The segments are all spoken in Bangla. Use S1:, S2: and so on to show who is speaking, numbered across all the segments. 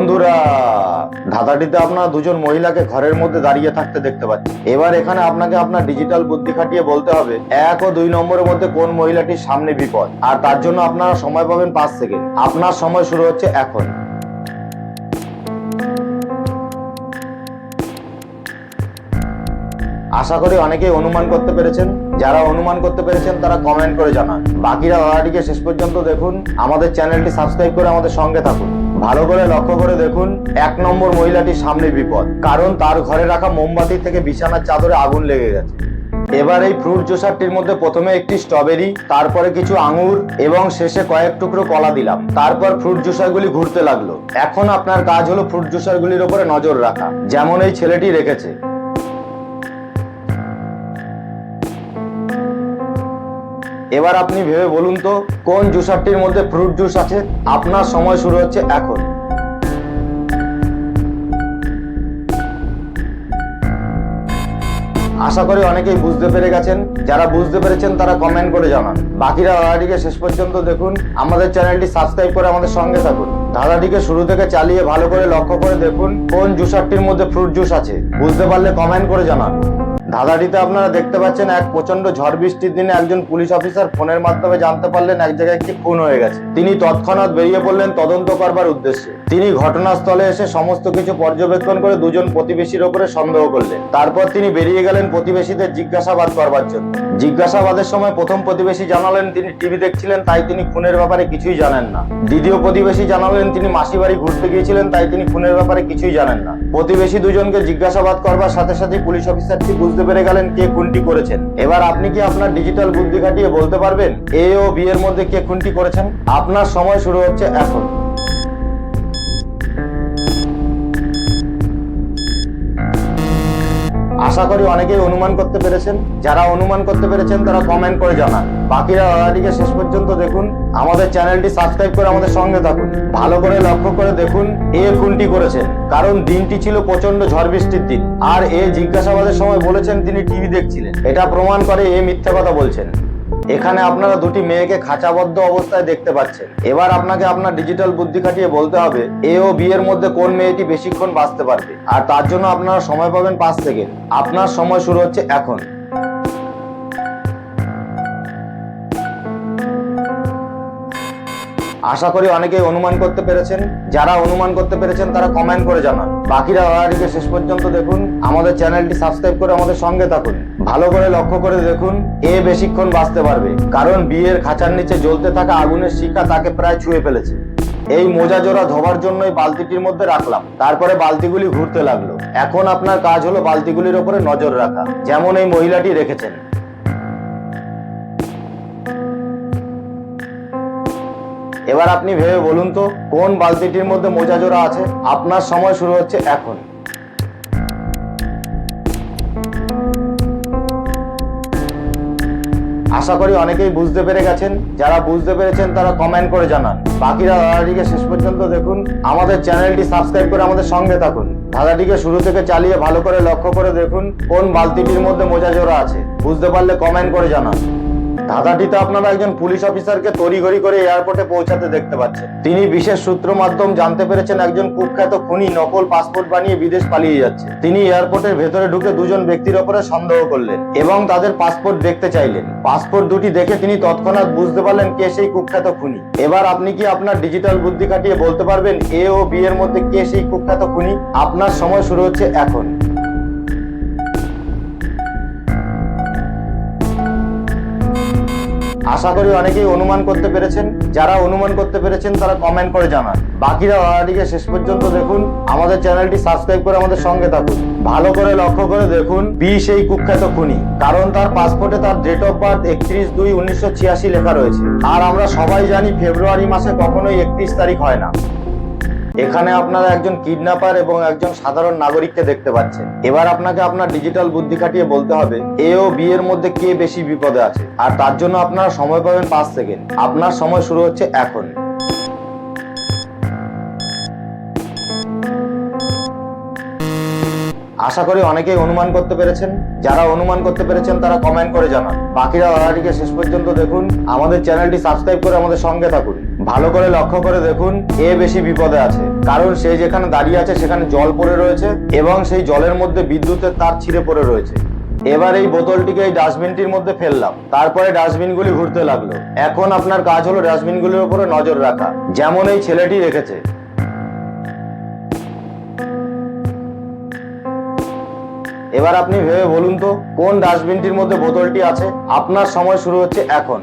S1: বন্ধুরা, ধাঁধাটিতে আপনারা দুজন মহিলাকে ঘরের মধ্যে দাঁড়িয়ে থাকতে দেখতে পাচ্ছেন। এবার এখানে আপনাকে আপনার ডিজিটাল বুদ্ধি খাটিয়ে বলতে হবে, এক ও দুই নম্বরের মধ্যে কোন মহিলাটির সামনে বিপদ, আর তার জন্য আপনারা সময় পাবেন পাঁচ সেকেন্ড। আপনার সময় শুরু হচ্ছে এখন। আশা করি অনেকেই অনুমান করতে পেরেছেন। যারা অনুমান করতে পেরেছেন, তারা কমেন্ট করে জানান। বাকিরা ধারাটিকে শেষ পর্যন্ত দেখুন। আমাদের চ্যানেলটি সাবস্ক্রাইব করে আমাদের সঙ্গে থাকুন। ভালো করে লক্ষ্য করে দেখুন, এক নম্বর মহিলাটির সামনে বিপদ। কারণ তার ঘরে রাখা মোমবাতি থেকে বিছানার চাদরে আগুন লেগে গেছে। এবার এই ফ্রুট জুসারটির মধ্যে প্রথমে একটি স্ট্রবেরি, তারপরে কিছু আঙুর এবং শেষে কয়েক টুকরো কলা দিলাম। তারপর ফ্রুট জুসারগুলি ঘুরতে লাগল। এখন আপনার কাজ হলো ফ্রুট জুসারগুলির উপরে নজর রাখা, যেমন এই ছেলেটি রেখেছে। এবার আপনি ভেবে বলুন তো, কোন জুসারটির মধ্যে ফ্রুট জুস আছে? আপনার সময় শুরু হচ্ছে এখন। আশা করি অনেকেই বুঝতে পেরে গেছেন। যারা বুঝতে পেরেছেন, তারা কমেন্ট করে জানান। বাকিরা দাদাটিকে শেষ পর্যন্ত দেখুন। আমাদের চ্যানেলটি সাবস্ক্রাইব করে আমাদের সঙ্গে থাকুন। দাদাটিকে শুরু থেকে চালিয়ে ভালো করে লক্ষ্য করে দেখুন কোন জুসারটির মধ্যে ফ্রুট জুস আছে। বুঝতে পারলে কমেন্ট করে জানান। ধাঁধাটিতে আপনারা দেখতে পাচ্ছেন এক প্রচণ্ড ঝড় বৃষ্টির দিনে একজন পুলিশ অফিসার ফোনের মাধ্যমে জানতে পারলেন এক জায়গায় একটি খুন হয়ে গেছে। তিনি তৎক্ষণাৎ বেরিয়ে পড়লেন তদন্ত করবার উদ্দেশ্যে। তিনি ঘটনাস্থলে এসে সমস্ত কিছু পর্যবেক্ষণ করে দুজন প্রতিবেশীর ওপরে সন্দেহ করলেন। তারপর তিনি বেরিয়ে গেলেন প্রতিবেশীদের জিজ্ঞাসাবাদ করবার জন্য। জিজ্ঞাসাবাদের সময় প্রথম প্রতিবেশী জানালেন, তিনি টিভি দেখছিলেন, তাই তিনি খুনের ব্যাপারে কিছুই জানেন না। দ্বিতীয় প্রতিবেশী জানালেন, তিনি মাসি বাড়ি ঘুরতে গিয়েছিলেন, তাই তিনি খুনের ব্যাপারে কিছুই জানেন না। প্রতিবেশী দুজনকে জিজ্ঞাসাবাদ করবার সাথে সাথে পুলিশ অফিসারটি বুঝতে পেরে গেলেন কে খুনটি করেছেন। এবার আপনি কি আপনার ডিজিটাল বুদ্ধি খাটিয়ে বলতে পারবেন? এ ও বি এর মধ্যে কে খুনটি করেছেন? আপনার সময় শুরু হচ্ছে এখন। আশা করি অনেকেই অনুমান করতে পেরেছেন। যারা অনুমান করতে পেরেছেন, তারা কমেন্ট করে জানান। বাকিরা লড়াইটিকে শেষ পর্যন্ত দেখুন। আমাদের চ্যানেলটি সাবস্ক্রাইব করে আমাদের সঙ্গে থাকুন। ভালো করে লক্ষ্য করে দেখুন এ কোনটি করেছেন কারণ দিনটি ছিল প্রচণ্ড ঝড় বৃষ্টির দিন। আর এ জিজ্ঞাসাবাদের সময় বলেছেন, তিনি টিভি দেখছিলেন। এটা প্রমাণ করে এ মিথ্যা কথা বলছেন। এখানে আপনারা দুটি মেয়েকে খাঁচাবদ্ধ অবস্থায় দেখতে পাচ্ছেন। এবার আপনাকে আপনার ডিজিটাল বুদ্ধি খাটিয়ে বলতে হবে, এ ও বি এর মধ্যে কোন মেয়েটি বেশিক্ষণ বাঁচতে পারবে? আর তার জন্য আপনারা সময় পাবেন পাঁচ সেকেন্ড। আপনার সময় শুরু হচ্ছে এখন। আশা করি অনেকেই অনুমান করতে পেরেছেন। যারা অনুমান করতে পেরেছেন, তারা কমেন্ট করে জানান। বাকিরা দাদাটিকে শেষ পর্যন্ত দেখুন। আমাদের চ্যানেলটি সাবস্ক্রাইব করে আমাদের সঙ্গে থাকুন। ভালো করে লক্ষ্য করে দেখুন, এ বেশিক্ষণ বাঁচতে পারবে। কারণ বিয়ের খাঁচার নিচে জ্বলতে থাকা আগুনের শিখা তাকে প্রায় ছুঁয়ে ফেলেছে। এই মোজা জোড়া ধোবার জন্যই বালতিটির মধ্যে রাখলাম। তারপরে বালতিগুলি ঘুরতে লাগল। এখন আপনার কাজ হলো বালতিগুলির ওপরে নজর রাখা, যেমন এই মহিলাটি রেখেছেন। এবার আপনি ভেবে বলুন তো, কোন বালতিটির মধ্যে মোজা জোড়া আছে? আপনার সময় শুরু হচ্ছে এখন। আশা করি অনেকেই বুঝতে পেরে গেছেন। যারা বুঝতে পেরেছেন, তারা কমেন্ট করে জানান। বাকিরা দাদাটিকে শেষ পর্যন্ত দেখুন। আমাদের চ্যানেলটি সাবস্ক্রাইব করে আমাদের সঙ্গে থাকুন। দাদাটিকে শুরু থেকে চালিয়ে ভালো করে লক্ষ্য করে দেখুন কোন বালতিটির মধ্যে মোজা জোড়া আছে। বুঝতে পারলে কমেন্ট করে জানান। ধাঁধাটিতে আপনারা একজন পুলিশ অফিসারকে তড়িঘড়ি করে এয়ারপোর্টে পৌঁছাতে দেখতে পাচ্ছেন। তিনি বিশেষ সূত্র মাধ্যম জানতে পেরেছেন একজন কুখ্যাত খুনি নকল পাসপোর্ট বানিয়ে বিদেশ পালিয়ে যাচ্ছে। তিনি এয়ারপোর্টের ভেতরে ঢুকে দুজন ব্যক্তির ওপরে সন্দেহ করলেন এবং তাদের পাসপোর্ট দেখতে চাইলেন। পাসপোর্ট দুটি দেখে তিনি তৎক্ষণাৎ বুঝতে পারলেন কে সেই কুখ্যাত খুনি। এবার আপনি কি আপনার ডিজিটাল বুদ্ধি খাটিয়ে বলতে পারবেন এ ও বি এর মধ্যে কে সেই কুখ্যাত খুনি? আপনার সময় শুরু হচ্ছে এখন। আশা করি অনেকেই অনুমান করতে পেরেছেন। যারা অনুমান করতে পেরেছেন, তারা কমেন্ট করে জানান। বাকিরা দাদাটিকে শেষ পর্যন্ত দেখুন। আমাদের চ্যানেলটি সাবস্ক্রাইব করে আমাদের সঙ্গে থাকুন। ভালো করে লক্ষ্য করে দেখুন বি সেই কুখ্যাত খুনি। কারণ তার পাসপোর্টে তার ডেট অফ বার্থ একত্রিশ দুই উনিশশো ছিয়াশি লেখা রয়েছে। আর আমরা সবাই জানি ফেব্রুয়ারি মাসে কখনোই একত্রিশ তারিখ হয় না। এখানে আপনারা একজন কিডন্যাপার এবং একজন সাধারণ নাগরিককে দেখতে পাচ্ছেন। এবার আপনাকে আপনার ডিজিটাল বুদ্ধি খাটিয়ে বলতে হবে, এ ও বি এর মধ্যে কে বেশি বিপদে আছে? আর তার জন্য আপনারা সময় পাবেন পাঁচ সেকেন্ড। আপনার সময় শুরু হচ্ছে এখন। আশা করি অনেকেই অনুমান করতে পেরেছেন। যারা অনুমান করতে পেরেছেন, তারা কমেন্ট করে জানান। বাকিরা দাদাটিকে শেষ পর্যন্ত দেখুন। আমাদের চ্যানেলটি সাবস্ক্রাইব করে আমাদের সঙ্গে থাকুন। ভালো করে লক্ষ্য করে দেখুন, এ বেশি বিপদে আছে। কারণ সে যেখানে দাঁড়িয়ে আছে, সেখানে জল পড়ে রয়েছে এবং সেই জলের মধ্যে বিদ্যুতের তার ছিঁড়ে পড়ে রয়েছে। এবার এই বোতলটিকে এই ডাস্টবিনটির মধ্যে ফেললাম। তারপরে ডাস্টবিনগুলি ঘুরতে লাগল। এখন আপনার কাজ হলো ডাস্টবিনগুলির উপরে নজর রাখা, যেমন এই ছেলেটি রেখেছে। এবার আপনি ভেবে বলুন তো, কোন ডাস্টবিনটির মধ্যে বোতলটি আছে? আপনার সময় শুরু হচ্ছে এখন।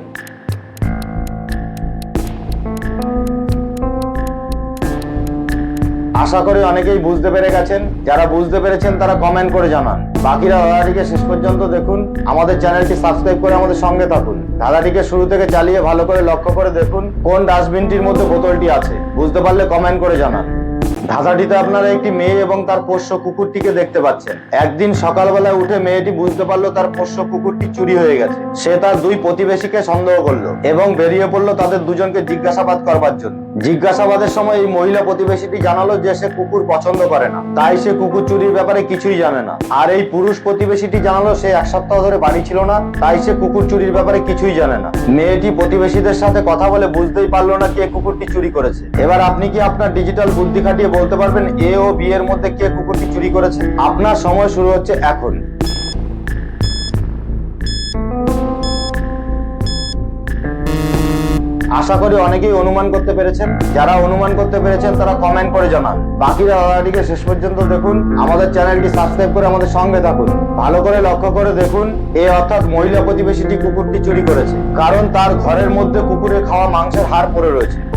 S1: আশা করি অনেকেই বুঝতে পেরে গেছেন। যারা বুঝতে পেরেছেন, তারা কমেন্ট করে জানান। বাকিরা দাদাটিকে শেষ পর্যন্ত দেখুন। আমাদের চ্যানেলটি সাবস্ক্রাইব করে আমাদের সঙ্গে থাকুন। দাদাটিকে শুরু থেকে চালিয়ে ভালো করে লক্ষ্য করে দেখুন কোন ডাস্টবিনটির মধ্যে বোতলটি আছে। বুঝতে পারলে কমেন্ট করে জানান। ধাঁধাটিতে আপনারা একটি মেয়ে এবং তার পোষ্য কুকুরটিকে দেখতে পাচ্ছেন। একদিন সকালবেলায় উঠে মেয়েটি বুঝতে পারল তার পোষ্য কুকুরটি চুরি হয়ে গেছে। সে তার দুই প্রতিবেশীকে সন্দেহ করল এবং বেরিয়ে পড়ল তাদের দুজনকে জিজ্ঞাসাবাদ করবার জন্য। জিজ্ঞাসাবাদের সময় এই মহিলা প্রতিবেশীটি জানালো যে সে কুকুর পছন্দ করে না। তাই সে কুকুর চুরির ব্যাপারে কিছুই জানে না। আর এই পুরুষ প্রতিবেশীটি জানালো সে এক সপ্তাহ ধরে বাড়ি ছিল না, তাই সে কুকুর চুরির ব্যাপারে কিছুই জানে না। মেয়েটি প্রতিবেশীদের সাথে কথা বলে বুঝতেই পারল না কে কুকুরটি চুরি করেছে। এবার আপনি কি আপনার ডিজিটাল বুদ্ধি খাটিয়ে বলতে পারবেন এ ও বি এর মধ্যে কে কুকুরটি চুরি করেছে। আপনার সময় শুরু হচ্ছে এখন। আশা করি অনেকেই অনুমান করতে পেরেছেন। যারা অনুমান করতে পেরেছেন, তারা কমেন্ট করে জানান। বাকিরা দাদাটিকে শেষ পর্যন্ত দেখুন। আমাদের চ্যানেলটি সাবস্ক্রাইব করে আমাদের সঙ্গে থাকুন। ভালো করে লক্ষ্য করে দেখুন, এ অর্থাৎ মহিলা প্রতিবেশীটি কুকুরটি চুরি করেছে। কারণ তার ঘরের মধ্যে কুকুরের খাওয়া মাংসের হাড় পড়ে রয়েছে।